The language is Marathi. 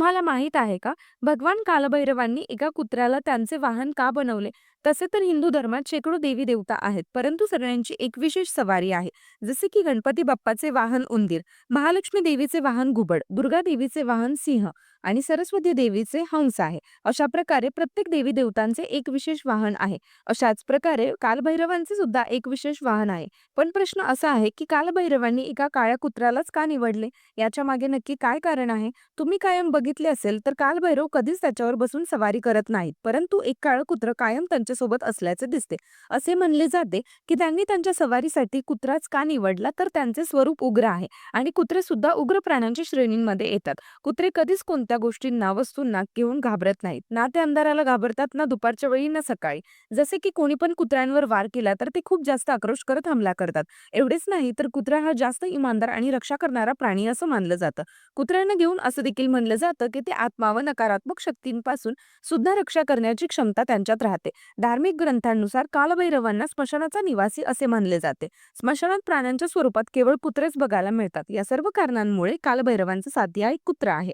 तुम्हाला माहीत आहे का? भगवान कालभैरवांनी एका कुत्र्याला त्यांचे वाहन का बनवले? तसे तर हिंदू धर्मात शेकडो देवी देवता आहेत परंतु सगळ्यांची एक विशेष सवारी आहे. जसे की गणपती बाप्पाचे वाहन उंदीर महालक्ष्मी देवीचे वाहन घुबड दुर्गा देवीचे वाहन सिंह आणि सरस्वती देवीचे हंस आहे. अशा प्रकारे प्रत्येक देवी देवतांचे एक विशेष वाहन आहे. अशाच प्रकारे कालभैरवांचे सुद्धा एक विशेष वाहन आहे. पण प्रश्न असा आहे की कालभैरवांनी एका काळ्या कुत्र्यालाच का निवडले? याच्या मागे नक्की काय कारण आहे? तुम्ही कायम बघितले असेल तर कालभैरव कधीच त्याच्यावर बसून सवारी करत नाहीत परंतु एक काळं कुत्र कायम त्यांच्यासोबत असल्याचे दिसते. असे म्हणले जाते की त्यांनी त्यांच्या सवारीसाठी कुत्राच का निवडला तर त्यांचे स्वरूप उग्र आहे आणि कुत्रे सुद्धा उग्र प्राण्यांच्या श्रेणींमध्ये येतात. कुत्रे कधीच कोणत्या गोष्टींना वस्तूंना घेऊन घाबरत नाहीत. ना ते अंधाराला घाबरतात ना दुपारच्या वेळी ना सकाळी. जसे की कोणी पण कुत्र्यांवर वार केला तर ते खूप जास्त आक्रोश करत हमला करतात. एवढेच नाही तर कुत्रा हा जास्त इमानदार आणि रक्षा करणारा प्राणी असं मानलं जातं. कुत्र्यांना घेऊन असं देखील म्हणलं जातं की ते आत्मा व नकारात्मक शक्तींपासून सुद्धा रक्षा करण्याची क्षमता त्यांच्यात राहते. धार्मिक ग्रंथांनुसार कालभैरवांना स्मशानाचा निवासी असे मानले जाते. स्मशानात प्राण्यांच्या स्वरूपात केवळ कुत्रेच बघायला मिळतात. या सर्व कारणांमुळे कालभैरवांचा साध्य एक कुत्रा आहे.